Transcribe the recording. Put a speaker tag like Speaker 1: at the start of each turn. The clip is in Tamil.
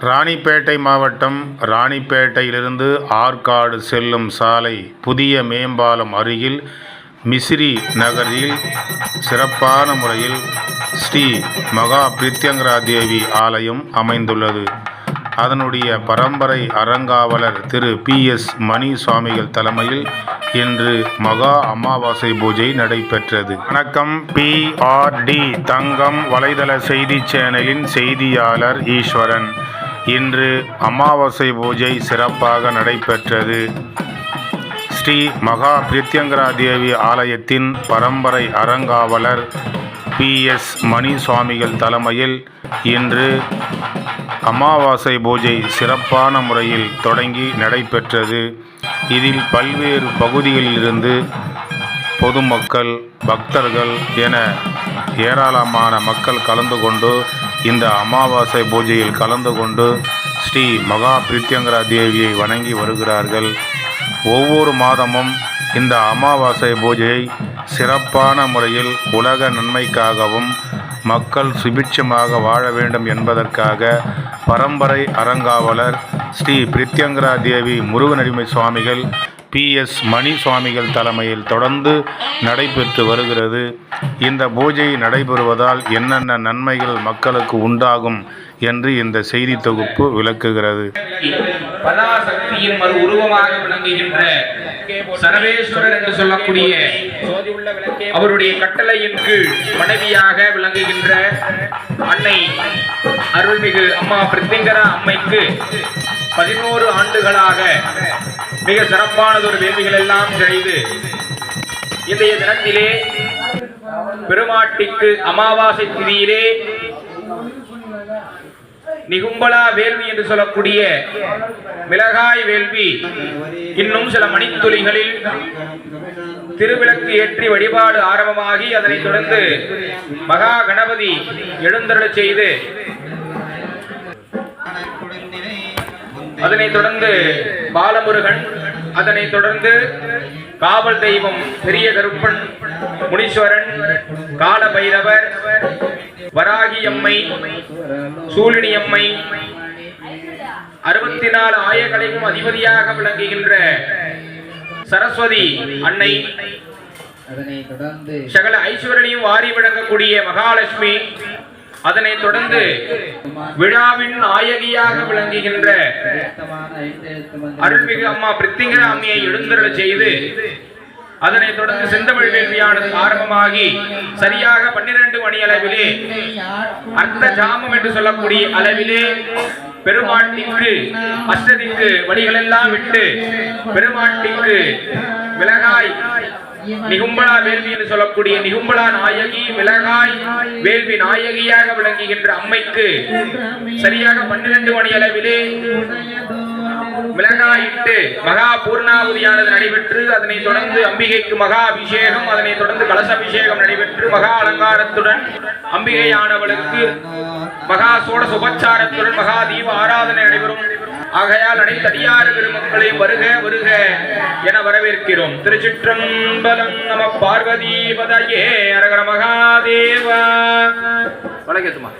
Speaker 1: ராணிப்பேட்டை மாவட்டம் ராணிப்பேட்டையிலிருந்து ஆற்காடு செல்லும் சாலை புதிய மேம்பாலம் அருகில் மிஸ்ரி நகரில் சிறப்பான முறையில் ஸ்ரீ மகா பிரித்யங்கரா தேவி ஆலயம் அமைந்துள்ளது. அதனுடைய பரம்பரை அறங்காவலர் திரு பி எஸ் மணி சுவாமிகள் தலைமையில் இன்று மகா அமாவாசை பூஜை நடைபெற்றது. வணக்கம். பிஆர்டி தங்கம் வலைதள செய்தி சேனலின் செய்தியாளர் ஈஸ்வரன். இன்று அமாவாசை பூஜை சிறப்பாக நடைபெற்றது. ஸ்ரீ மகா பிரித்யங்கரா தேவி ஆலயத்தின் பரம்பரை அறங்காவலர் பி எஸ் மணி சுவாமிகள் தலைமையில் இன்று அமாவாசை பூஜை சிறப்பான முறையில் தொடங்கி நடைபெற்றது. இதில் பல்வேறு பகுதிகளிலிருந்து பொதுமக்கள் பக்தர்கள் என ஏராளமான மக்கள் கலந்து கொண்டு இந்த அமாவாசை பூஜையில் கலந்து கொண்டு ஸ்ரீ மகா பிரித்யங்கரா தேவியை வணங்கி வருகிறார்கள். ஒவ்வொரு மாதமும் இந்த அமாவாசை பூஜையை சிறப்பான முறையில் உலக நன்மைக்காகவும் மக்கள் சுபிட்சமாக வாழ வேண்டும் என்பதற்காக பரம்பரை அறங்காவலர் ஸ்ரீ பிரித்யங்கரா தேவி முருகனடிமை சுவாமிகள் பி எஸ் மணி சுவாமிகள் தலைமையில் தொடர்ந்து நடைபெற்று வருகிறது. இந்த பூஜை நடைபெறுவதால் என்னென்ன நன்மைகள் மக்களுக்கு உண்டாகும் என்று இந்த செய்தி தொகுப்பு விளக்குகிறது.
Speaker 2: பராசக்தியின் மறு உருவமாக விளங்குகின்ற சரவேஸ்வரர் என்று சொல்லக்கூடிய அவருடைய கட்டளையின் கீழ் மனைவியாக விளங்குகின்ற அன்னை அருள்மிகு அம்மா பிரித்திங்கரா அம்மைக்கு பதினோரு ஆண்டுகளாக மிக சிறப்பானதொரு வேள்விகள் எல்லாம் செய்து இன்றைய தினத்திலே பெருமாட்டிக்கு அமாவாசை திதியிலே நிகும்பலா வேள்வி என்று சொல்லக்கூடிய மிளகாய் வேள்வி இன்னும் சில மணித்துளிகளில் திருவிளக்கு ஏற்றி வழிபாடு ஆரம்பமாகி அதனைத் தொடர்ந்து மகா கணபதி எழுந்தருளச் செய்து அதனைத் தொடர்ந்து பாலமுருகன் அதனைத் தொடர்ந்து காவல் தெய்வம் பெரிய கருப்பன் முனீஸ்வரன் கால பைரவர் வராகி அம்மை சூழினி அம்மை அறுபத்தி நாலு ஆயக்கலைக்கும் அதிபதியாக விளங்குகின்ற சரஸ்வதி அன்னை சகல ஐஸ்வரனையும் வாரி விளங்கக்கூடிய மகாலட்சுமி அதனைத் தொடர்ந்து விழாவின் நாயகியாக விளங்குகின்ற அருள்மிகு அம்மா பிரித்திங்கர அம்மையை எழுந்தருள செய்து அதனைத் தொடர்ந்து செந்தமிழ் வேள்வியானது ஆரம்பமாகி சரியாக பன்னிரண்டு மணி அளவிலே அர்த்த ஜாமம் என்று சொல்லக்கூடிய அளவிலே பெருமாட்டிக்கு அஷ்டதிக்கு வழிகளெல்லாம் விட்டு பெருமாட்டிக்கு மிளகாய் நிகும்பலா வேள்வி என்று சொல்லக்கூடிய நிகும்பலா நாயகி மிளகாய் வேள்வி நாயகியாக விளங்குகின்ற அம்மைக்கு சரியாக பன்னிரண்டு மணி அளவிலே மிளகாயிட்டு மகா பூர்ணாவதியானது நடைபெற்று அதனைத் தொடர்ந்து அம்பிகைக்கு மகா அபிஷேகம் அதனைத் தொடர்ந்து கலச அபிஷேகம் நடைபெற்று மகா அலங்காரத்துடன் அம்பிகையானவளுக்கு மகா சோட சுபச்சாரத்துடன் மகா தீப ஆராதனை நடைபெறும். ஆகையால் அனைத்து அடியார் பெருமக்களை வருக வருக என வரவேற்கிறோம். திருச்சிற்றம்பலம் நம பார்வதி பதையே அரகர மகாதேவா. வணக்கத்துமா